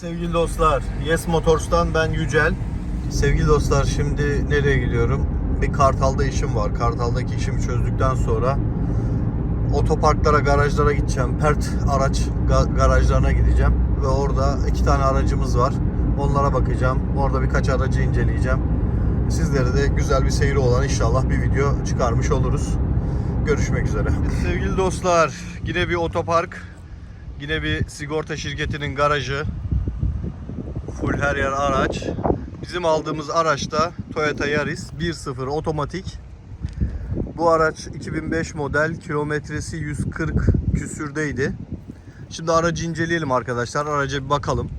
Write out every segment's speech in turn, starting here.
Sevgili dostlar, Yes Motors'tan ben Yücel. Sevgili dostlar şimdi nereye gidiyorum? Bir Kartal'da işim var. Kartal'daki işimi çözdükten sonra otoparklara, garajlara gideceğim. Pert araç ga- garajlarına gideceğim. Ve orada iki tane aracımız var. Onlara bakacağım. Orada birkaç aracı inceleyeceğim. Sizlere de güzel bir seyri olan inşallah bir video çıkarmış oluruz. Görüşmek üzere. Sevgili dostlar, yine bir otopark. Yine bir sigorta şirketinin garajı. Full her yer araç. Bizim aldığımız araç da Toyota Yaris 1.0 otomatik. Bu araç 2005 model, kilometresi 140 küsürdeydi. Şimdi aracı inceleyelim arkadaşlar. Araca bir bakalım.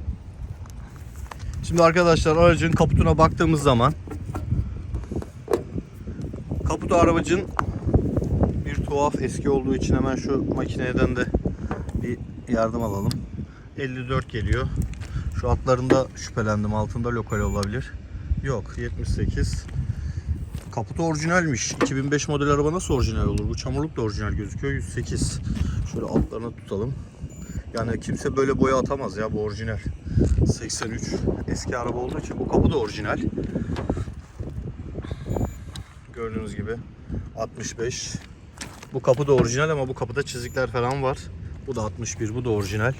Şimdi arkadaşlar aracın kaputuna baktığımız zaman kaputu aracın bir tuhaf eski olduğu için hemen şu makineden de bir yardım alalım. 54 geliyor. Şu altlarında şüphelendim. Altında lokal olabilir. Yok 78. Kaputu orijinalmiş. 2005 model araba nasıl orijinal olur? Bu çamurluk da orijinal gözüküyor. 108. Şöyle altlarını tutalım. Yani kimse böyle boya atamaz ya bu orijinal. 83. Eski araba olduğu için bu kapı da orijinal. Gördüğünüz gibi 65. Bu kapı da orijinal ama bu kapıda çizikler falan var. Bu da 61, bu da orijinal.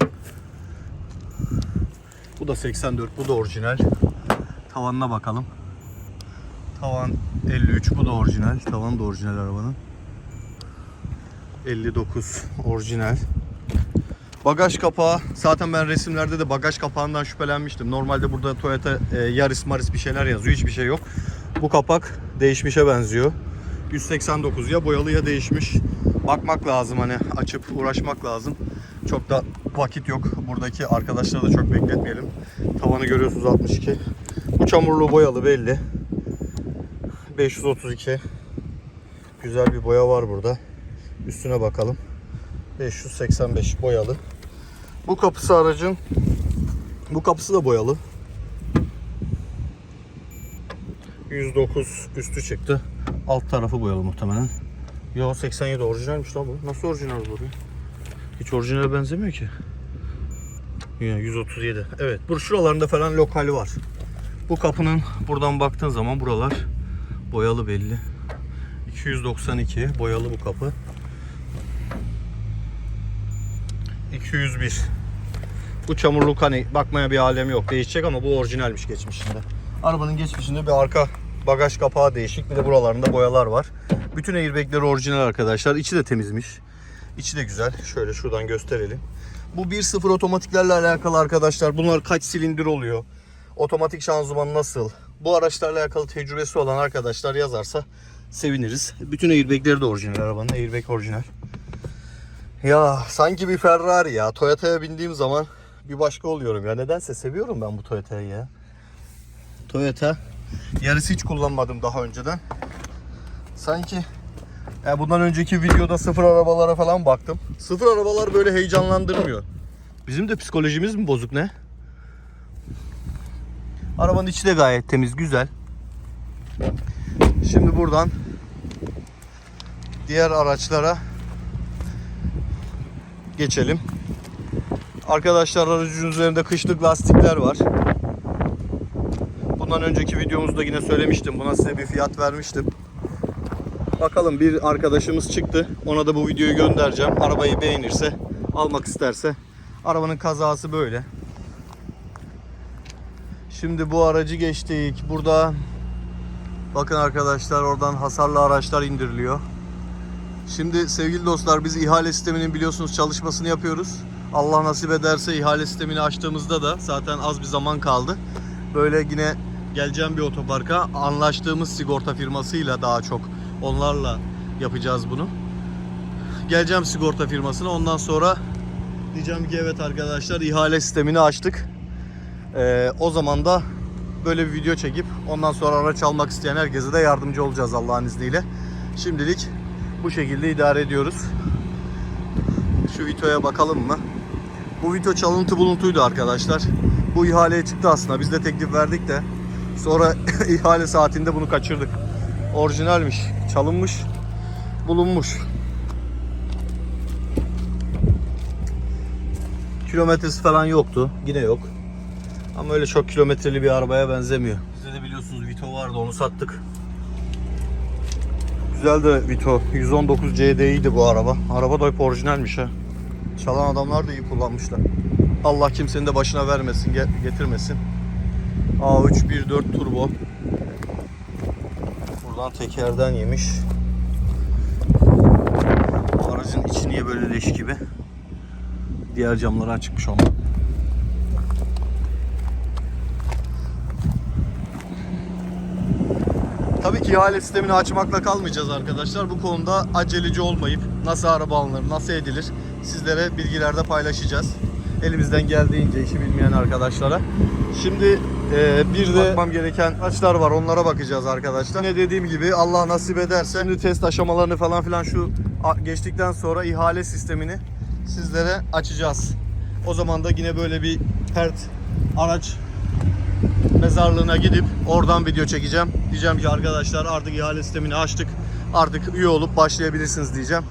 Da 84, bu da orijinal. Tavanına bakalım. Tavan 53, bu da orijinal. Tavan da orijinal arabanın. 59 orijinal. Bagaj kapağı. Zaten ben resimlerde de bagaj kapağından şüphelenmiştim. Normalde burada Toyota e, Yaris Maris bir şeyler yazıyor. Hiçbir şey yok. Bu kapak değişmişe benziyor. 189 ya boyalı ya değişmiş. Bakmak lazım hani açıp uğraşmak lazım. Çok da vakit yok. Buradaki arkadaşları da çok bekletmeyelim. Tavanı görüyorsunuz 62. Bu çamurlu boyalı belli. 532. Güzel bir boya var burada. Üstüne bakalım. 585 boyalı. Bu kapısı aracın. Bu kapısı da boyalı. 109 üstü çıktı. Alt tarafı boyalı muhtemelen. Yo 87 orijinalmiş lan bu. Nasıl orijinal bu? Hiç orijinale benzemiyor ki. Ya 137. Evet. Bu şuralarında falan lokali var. Bu kapının buradan baktığın zaman buralar boyalı belli. 292 boyalı bu kapı. 201. Bu çamurluk hani bakmaya bir alem yok. Değişecek ama bu orijinalmiş geçmişinde. Arabanın geçmişinde bir arka bagaj kapağı değişik. Bir de buralarında boyalar var. Bütün airbagleri orijinal arkadaşlar. İçi de temizmiş. İçi de güzel. Şöyle şuradan gösterelim. Bu 1.0 otomatiklerle alakalı arkadaşlar. Bunlar kaç silindir oluyor? Otomatik şanzıman nasıl? Bu araçlarla alakalı tecrübesi olan arkadaşlar yazarsa seviniriz. Bütün airbagleri de orijinal arabanın. Airbag orijinal. Ya sanki bir Ferrari ya. Toyota'ya bindiğim zaman bir başka oluyorum ya. Nedense seviyorum ben bu Toyota'yı ya. Toyota. Yarısı hiç kullanmadım daha önceden. Sanki ya bundan önceki videoda sıfır arabalara falan baktım. Sıfır arabalar böyle heyecanlandırmıyor. Bizim de psikolojimiz mi bozuk ne? Arabanın içi de gayet temiz, güzel. Şimdi buradan diğer araçlara geçelim. Arkadaşlar aracın üzerinde kışlık lastikler var. Bundan önceki videomuzda yine söylemiştim. Buna size bir fiyat vermiştim. Bakalım bir arkadaşımız çıktı. Ona da bu videoyu göndereceğim. Arabayı beğenirse, almak isterse. Arabanın kazası böyle. Şimdi bu aracı geçtik. Burada bakın arkadaşlar oradan hasarlı araçlar indiriliyor. Şimdi sevgili dostlar biz ihale sisteminin biliyorsunuz çalışmasını yapıyoruz. Allah nasip ederse ihale sistemini açtığımızda da zaten az bir zaman kaldı. Böyle yine geleceğim bir otoparka anlaştığımız sigorta firmasıyla daha çok onlarla yapacağız bunu. Geleceğim sigorta firmasına ondan sonra diyeceğim ki evet arkadaşlar ihale sistemini açtık. Ee, o zaman da böyle bir video çekip ondan sonra araç almak isteyen herkese de yardımcı olacağız Allah'ın izniyle. Şimdilik bu şekilde idare ediyoruz. Şu Vito'ya bakalım mı? Bu Vito çalıntı buluntuydu arkadaşlar. Bu ihaleye çıktı aslında. Biz de teklif verdik de. Sonra ihale saatinde bunu kaçırdık. Orijinalmiş. Çalınmış. Bulunmuş. Kilometresi falan yoktu. Yine yok. Ama öyle çok kilometreli bir arabaya benzemiyor. Bizde de biliyorsunuz Vito vardı onu sattık. Güzel de Vito. 119 CD'ydi bu araba. Araba da hep orijinalmiş ha. Çalan adamlar da iyi kullanmışlar. Allah kimsenin de başına vermesin, ge- getirmesin. A3 1.4 turbo. Buradan tekerden yemiş. Aracın içi niye böyle leş gibi? Diğer camları açıkmış ama. Tabii ki ihale sistemini açmakla kalmayacağız arkadaşlar. Bu konuda aceleci olmayıp nasıl araba alınır, nasıl edilir sizlere bilgilerde paylaşacağız. Elimizden geldiğince işi bilmeyen arkadaşlara. Şimdi e, bir de bakmam gereken açlar var onlara bakacağız arkadaşlar. Ne dediğim gibi Allah nasip ederse şimdi test aşamalarını falan filan şu geçtikten sonra ihale sistemini sizlere açacağız. O zaman da yine böyle bir pert araç mezarlığına gidip oradan video çekeceğim. Diyeceğim ki arkadaşlar artık ihale sistemini açtık. Artık üye olup başlayabilirsiniz diyeceğim.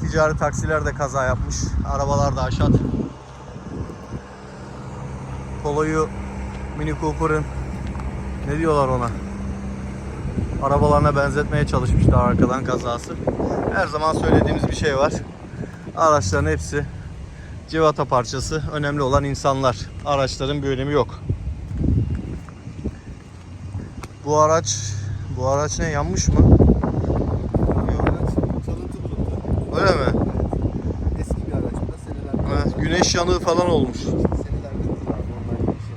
Ticari taksiler de kaza yapmış. Arabalar da aşağı. Polo'yu Mini Cooper'ın ne diyorlar ona? Arabalarına benzetmeye çalışmışlar arkadan kazası. Her zaman söylediğimiz bir şey var. Araçların hepsi civata parçası. Önemli olan insanlar. Araçların bir önemi yok. Bu araç bu araç ne yanmış mı? Öyle mi? Eski bir araç. Evet, güneş yanığı falan olmuş. Senelerde kullanılıyor. Normal bir şey.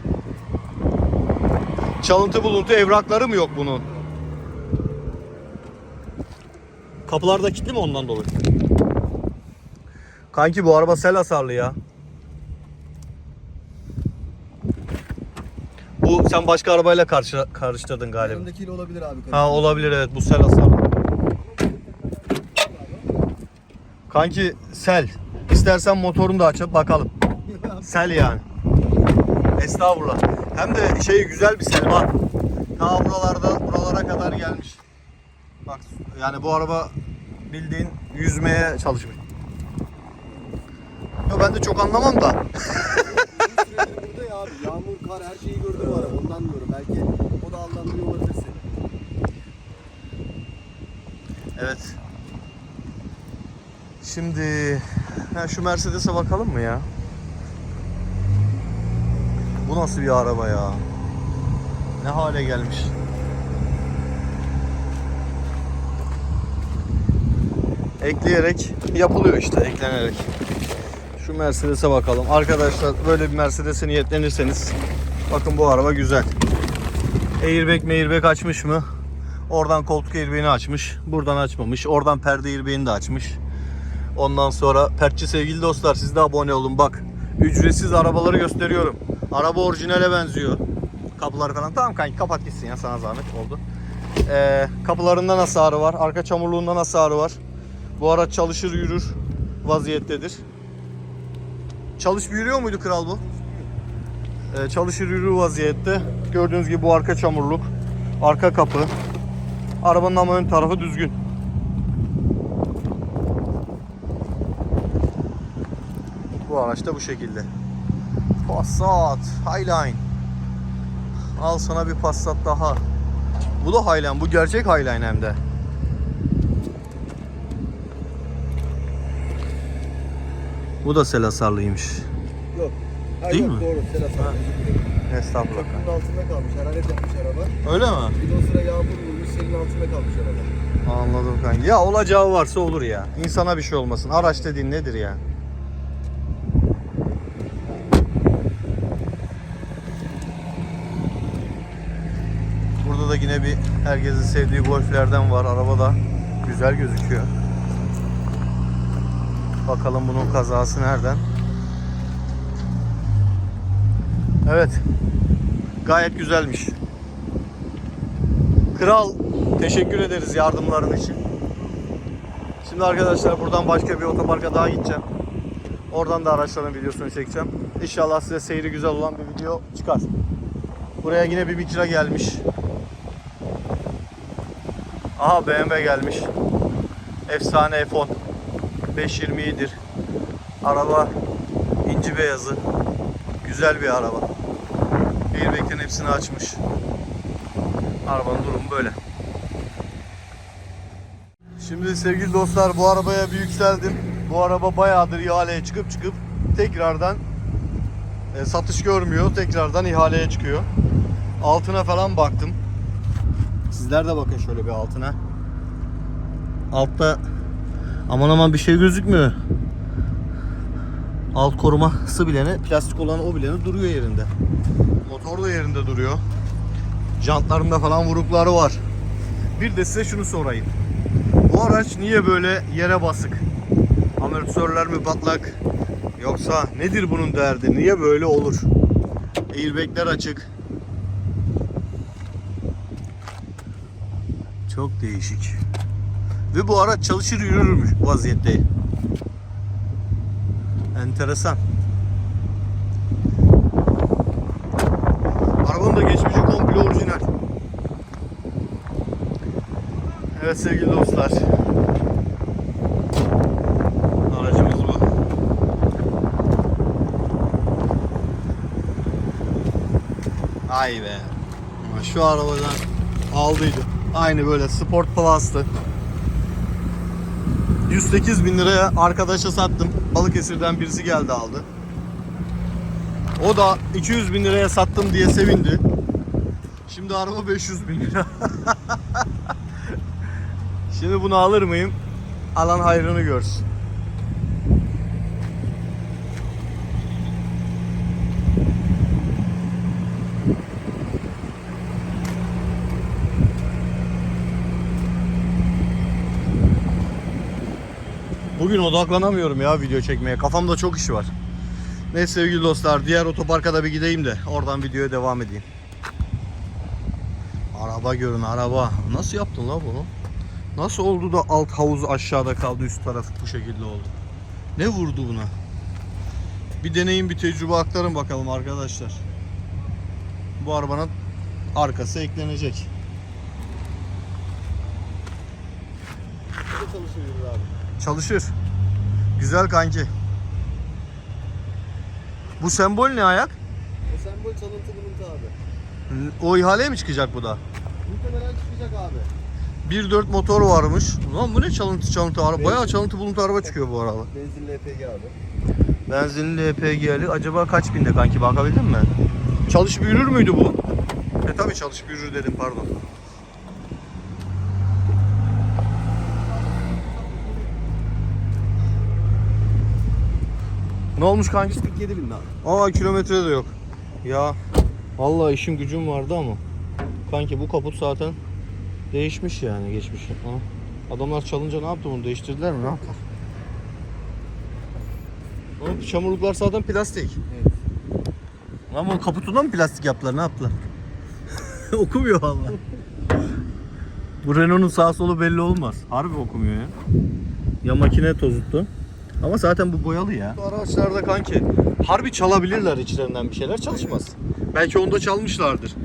Çalıntı buluntu evrakları mı yok bunun? Kapılar da kilitli mi ondan dolayı? Kanki bu araba sel hasarlı ya. Bu sen başka arabayla karşı, karıştırdın galiba. Yanındakiyle olabilir abi. Ha olabilir evet bu sel hasarlı. Kanki sel. İstersen motorunu da açıp bakalım. Sel yani. Estağfurullah. Hem de şey güzel bir sel bak. Ta buralarda buralara kadar gelmiş. Bak yani bu araba bildiğin yüzmeye çalışmış. Yo ben de çok anlamam da. burada ya abi. Yağmur, kar her şeyi gördü bu. Ondan diyorum. Belki o da allandırıyor olabilir seni. Evet. Şimdi ha, şu Mercedes'e bakalım mı ya? Bu nasıl bir araba ya? Ne hale gelmiş? Ekleyerek yapılıyor işte eklenerek. Şu Mercedes'e bakalım. Arkadaşlar böyle bir Mercedes'e niyetlenirseniz bakın bu araba güzel. Airbag mairbag açmış mı? Oradan koltuk airbag'ini açmış. Buradan açmamış. Oradan perde airbag'ini de açmış. Ondan sonra pertçi sevgili dostlar siz de abone olun bak. Ücretsiz arabaları gösteriyorum. Araba orijinale benziyor. Kapıları falan. Tamam kanki kapat gitsin ya sana zahmet oldu. Ee, kapılarında nasıl ağrı var? Arka çamurluğunda nasıl ağrı var? Bu araç çalışır yürür vaziyettedir. Çalışıp yürüyor muydu kral bu? Ee, çalışır yürür vaziyette. Gördüğünüz gibi bu arka çamurluk. Arka kapı. Arabanın ama ön tarafı düzgün. Bu araç da bu şekilde. Passat Highline. Al sana bir Passat daha. Bu da Highline. Bu gerçek Highline hem de. Bu da sel hasarlıymış. Yok. Ha, Değil yok, mi? Doğru. Selat abi. Estağfurullah. Köprünün altında kalmış. Hararet yapmış araba. Öyle mi? Bir de o sıra yağmur vurmuş. Senin altında kalmış araba. Anladım kanka. Ya olacağı varsa olur ya. İnsana bir şey olmasın. Araç dediğin nedir ya? Burada da yine bir herkesin sevdiği golflerden var. Araba da güzel gözüküyor. Bakalım bunun kazası nereden? Evet. Gayet güzelmiş. Kral teşekkür ederiz yardımların için. Şimdi arkadaşlar buradan başka bir otoparka daha gideceğim. Oradan da araçların videosunu çekeceğim. İnşallah size seyri güzel olan bir video çıkar. Buraya yine bir Micra gelmiş. Aha BMW gelmiş. Efsane F10. 520'dir. Araba inci beyazı. Güzel bir araba. Airbag'lerin hepsini açmış. Arabanın durumu böyle. Şimdi sevgili dostlar bu arabaya bir yükseldim. Bu araba bayağıdır ihaleye çıkıp çıkıp tekrardan e, satış görmüyor. Tekrardan ihaleye çıkıyor. Altına falan baktım. Sizler de bakın şöyle bir altına. Altta aman aman bir şey gözükmüyor. Alt koruması bilene, plastik olan o bilene duruyor yerinde. Motor da yerinde duruyor. Jantlarında falan vurukları var. Bir de size şunu sorayım. Bu araç niye böyle yere basık? Amortisörler mi patlak? Yoksa nedir bunun derdi? Niye böyle olur? Airbag'ler açık. Çok değişik. Ve bu araç çalışır yürürmüş vaziyette. Enteresan. Arabanın da geçmişi komple orijinal. Evet sevgili dostlar. Aracımız bu. Ay be. Şu arabadan aldıydım. Aynı böyle Sport Plus'tı. 108 bin liraya arkadaşa sattım. Balıkesir'den birisi geldi aldı. O da 200 bin liraya sattım diye sevindi. Şimdi araba 500 bin lira. Şimdi bunu alır mıyım? Alan hayrını görsün. Bugün odaklanamıyorum ya video çekmeye. Kafamda çok iş var. Neyse sevgili dostlar diğer otoparka da bir gideyim de oradan videoya devam edeyim. Araba görün araba. Nasıl yaptın la bunu? Nasıl oldu da alt havuz aşağıda kaldı üst tarafı bu şekilde oldu? Ne vurdu buna? Bir deneyim bir tecrübe aktarın bakalım arkadaşlar. Bu arabanın arkası eklenecek. Çalışır yürür abi. Çalışır. Güzel kanki. Bu sembol ne ayak? O sembol çalıntı buluntu abi. O ihaleye mi çıkacak bu da? Muhtemelen çıkacak abi. 1.4 motor varmış. Lan bu ne çalıntı çalıntı araba? Bayağı çalıntı buluntu araba çıkıyor bu araba. Benzinli EPG abi. Benzinli LPG'li acaba kaç binde kanki bakabildin mi? Çalışıp yürür müydü bu? E tabi çalışıp yürür dedim pardon. Ne olmuş kanki? 147 bin abi. Aa kilometre de yok. Ya vallahi işim gücüm vardı ama kanki bu kaput zaten değişmiş yani geçmiş. Ha? Adamlar çalınca ne yaptı bunu değiştirdiler mi ne yaptılar? Oğlum çamurluklar zaten plastik. Evet. Ama o kaputundan mı plastik yaptılar ne yaptılar? okumuyor valla. Bu Renault'un sağ solu belli olmaz. Harbi okumuyor ya. Ya makine tozuttu. Ama zaten bu boyalı ya. Bu araçlarda kanki harbi çalabilirler içlerinden bir şeyler çalışmaz. Belki onda çalmışlardır.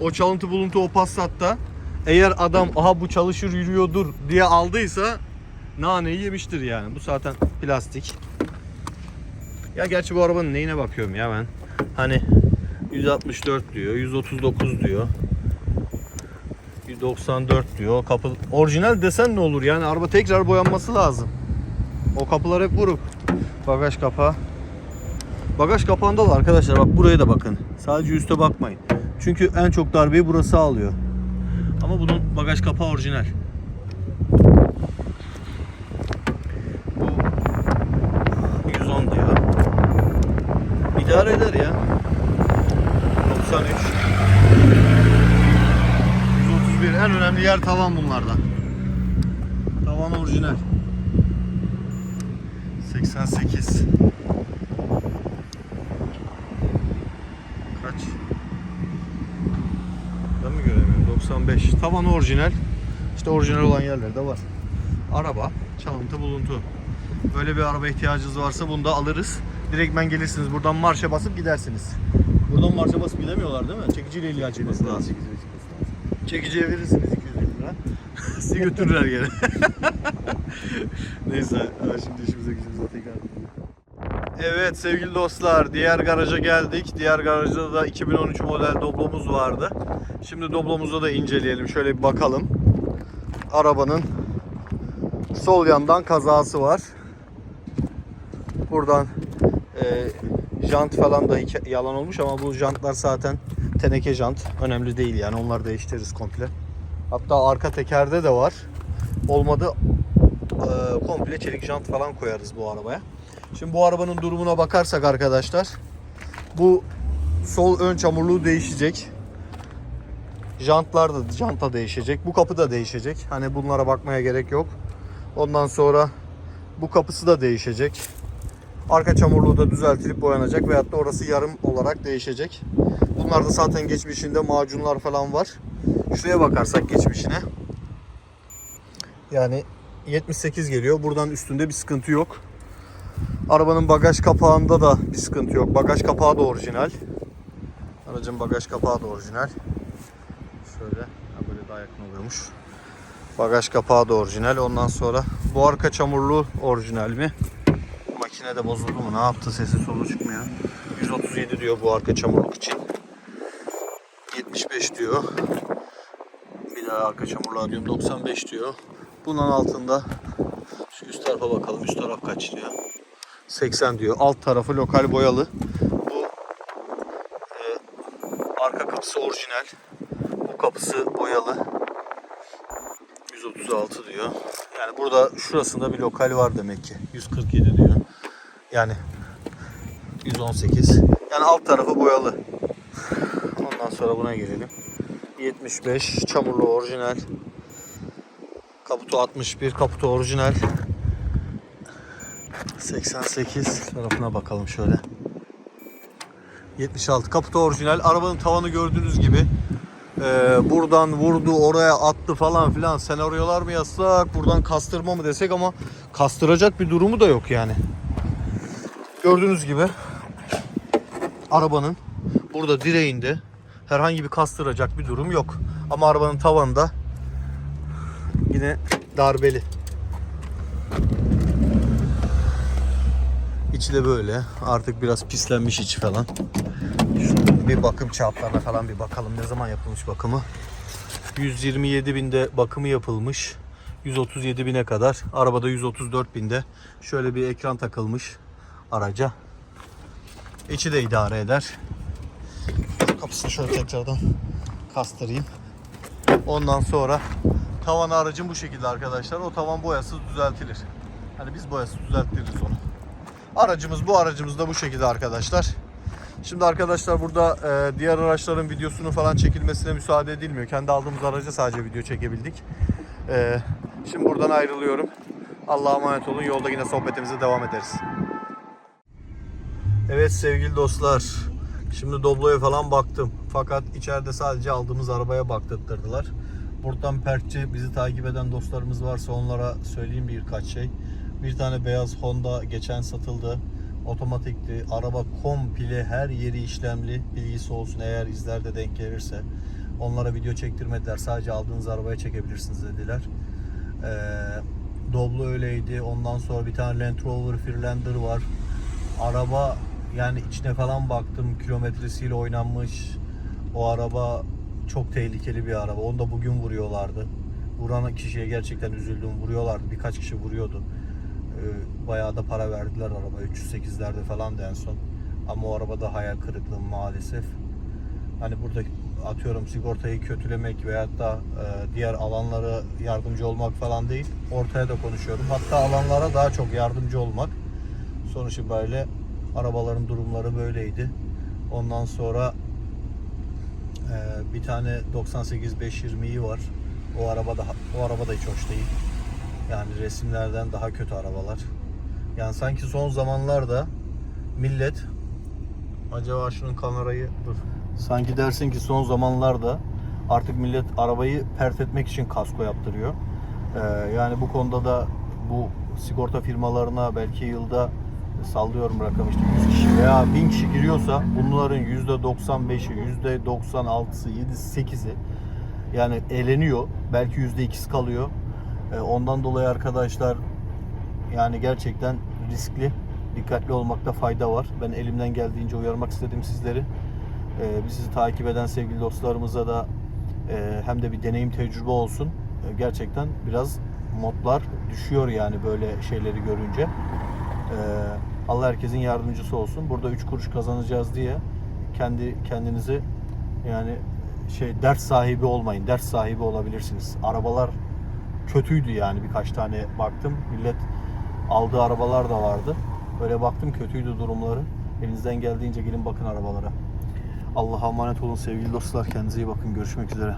O çalıntı buluntu o Passat'ta eğer adam aha bu çalışır yürüyordur diye aldıysa naneyi yemiştir yani. Bu zaten plastik. Ya gerçi bu arabanın neyine bakıyorum ya ben. Hani 164 diyor, 139 diyor. 194 diyor. Kapı orijinal desen ne olur yani araba tekrar boyanması lazım. O kapılar hep vuruk. Bagaj kapağı. Bagaj kapağında da arkadaşlar bak buraya da bakın. Sadece üste bakmayın. Çünkü en çok darbeyi burası alıyor. Ama bunun bagaj kapağı orijinal. Bu 110 diyor. İdare eder ya. 93. 131 en önemli yer tavan bunlarda. Tavan orijinal. 88. Kaç? Ben mi göremiyorum? 95. Tavan orijinal. İşte orijinal olan yerlerde var. Araba, çalıntı buluntu. Böyle bir araba ihtiyacınız varsa bunu da alırız. Direktmen gelirsiniz. Buradan marşa basıp gidersiniz. Buradan marşa basıp gidemiyorlar değil mi? Çekiciyle açılması lazım. Çekiciye verirsiniz 200 lira. Sizi götürürler geri. Neyse şimdi işimize gücümüze tekrar. Evet sevgili dostlar diğer garaja geldik. Diğer garajda da 2013 model Doblo'muz vardı. Şimdi Doblo'muzu da inceleyelim. Şöyle bir bakalım. Arabanın sol yandan kazası var. Buradan e, jant falan da yalan olmuş ama bu jantlar zaten teneke jant. Önemli değil yani onları değiştiririz komple. Hatta arka tekerde de var. Olmadı e, komple çelik jant falan koyarız bu arabaya. Şimdi bu arabanın durumuna bakarsak arkadaşlar bu sol ön çamurluğu değişecek. Jantlar da janta değişecek. Bu kapı da değişecek. Hani bunlara bakmaya gerek yok. Ondan sonra bu kapısı da değişecek. Arka çamurluğu da düzeltilip boyanacak veyahut da orası yarım olarak değişecek. Bunlarda zaten geçmişinde macunlar falan var. Şuraya bakarsak geçmişine. Yani 78 geliyor. Buradan üstünde bir sıkıntı yok. Arabanın bagaj kapağında da bir sıkıntı yok. Bagaj kapağı da orijinal. Aracın bagaj kapağı da orijinal. Şöyle ha böyle daha yakın oluyormuş. Bagaj kapağı da orijinal. Ondan sonra bu arka çamurlu orijinal mi? Makine de bozuldu mu? Ne yaptı? Sesi solu çıkmıyor. 137 diyor bu arka çamurluk için. 75 diyor. Arka çamurluğa diyorum 95 diyor. Bunun altında şu üst tarafa bakalım. Üst taraf kaç diyor? 80 diyor. Alt tarafı lokal boyalı. Bu e, arka kapısı orijinal. Bu kapısı boyalı. 136 diyor. Yani burada şurasında bir lokal var demek ki. 147 diyor. Yani 118. Yani alt tarafı boyalı. Ondan sonra buna gelelim. 75 çamurlu orijinal. Kaputu 61, kaputu orijinal. 88 tarafına bakalım şöyle. 76 kaputu orijinal. Arabanın tavanı gördüğünüz gibi e, buradan vurdu oraya attı falan filan senaryolar mı yazsak buradan kastırma mı desek ama kastıracak bir durumu da yok yani. Gördüğünüz gibi arabanın burada direğinde herhangi bir kastıracak bir durum yok. Ama arabanın tavanında yine darbeli. İçi de böyle. Artık biraz pislenmiş içi falan. Bir bakım çaplarına falan bir bakalım. Ne zaman yapılmış bakımı? 127 binde bakımı yapılmış. 137 bine kadar. Arabada 134 binde. Şöyle bir ekran takılmış araca. İçi de idare eder. Kapısını şöyle tekrardan kastırayım. Ondan sonra tavan aracın bu şekilde arkadaşlar. O tavan boyası düzeltilir. Hani biz boyası düzelttiririz onu. Aracımız bu aracımız da bu şekilde arkadaşlar. Şimdi arkadaşlar burada e, diğer araçların videosunu falan çekilmesine müsaade edilmiyor. Kendi aldığımız araca sadece video çekebildik. E, şimdi buradan ayrılıyorum. Allah'a emanet olun. Yolda yine sohbetimize devam ederiz. Evet sevgili dostlar. Şimdi Doblo'ya falan baktım. Fakat içeride sadece aldığımız arabaya baktırtırdılar. Buradan Perkçi bizi takip eden dostlarımız varsa onlara söyleyeyim birkaç şey. Bir tane beyaz Honda geçen satıldı. Otomatikti. Araba komple her yeri işlemli. Bilgisi olsun eğer izlerde denk gelirse. Onlara video çektirmediler. Sadece aldığınız arabaya çekebilirsiniz dediler. Ee, Doblo öyleydi. Ondan sonra bir tane Land Rover Freelander var. Araba yani içine falan baktım. Kilometresiyle oynanmış. O araba çok tehlikeli bir araba. Onu da bugün vuruyorlardı. Vuran kişiye gerçekten üzüldüm. Vuruyorlardı. Birkaç kişi vuruyordu. Ee, bayağı da para verdiler araba. 308'lerde falan da en son. Ama o arabada hayal kırıklığı maalesef. Hani burada atıyorum sigortayı kötülemek veyahut da e, diğer alanlara yardımcı olmak falan değil. Ortaya da konuşuyorum. Hatta alanlara daha çok yardımcı olmak. Sonuç itibariyle arabaların durumları böyleydi. Ondan sonra e, bir tane 98 520i var. O araba da o araba da hiç hoş değil. Yani resimlerden daha kötü arabalar. Yani sanki son zamanlarda millet acaba şunun kamerayı dur. Sanki dersin ki son zamanlarda artık millet arabayı pert etmek için kasko yaptırıyor. Ee, yani bu konuda da bu sigorta firmalarına belki yılda sallıyorum rakam işte 100 kişi veya 1000 kişi giriyorsa bunların %95'i, %96'sı, 7'si, 8'i yani eleniyor. Belki %2'si kalıyor. Ee, ondan dolayı arkadaşlar yani gerçekten riskli. dikkatli olmakta fayda var. Ben elimden geldiğince uyarmak istedim sizleri. Ee, bizi takip eden sevgili dostlarımıza da e, hem de bir deneyim tecrübe olsun. E, gerçekten biraz modlar düşüyor yani böyle şeyleri görünce. Ee, Allah herkesin yardımcısı olsun. Burada 3 kuruş kazanacağız diye kendi kendinizi yani şey ders sahibi olmayın. Ders sahibi olabilirsiniz. Arabalar kötüydü yani birkaç tane baktım. Millet aldığı arabalar da vardı. Böyle baktım kötüydü durumları. Elinizden geldiğince gelin bakın arabalara. Allah'a emanet olun sevgili dostlar. Kendinize iyi bakın. Görüşmek üzere.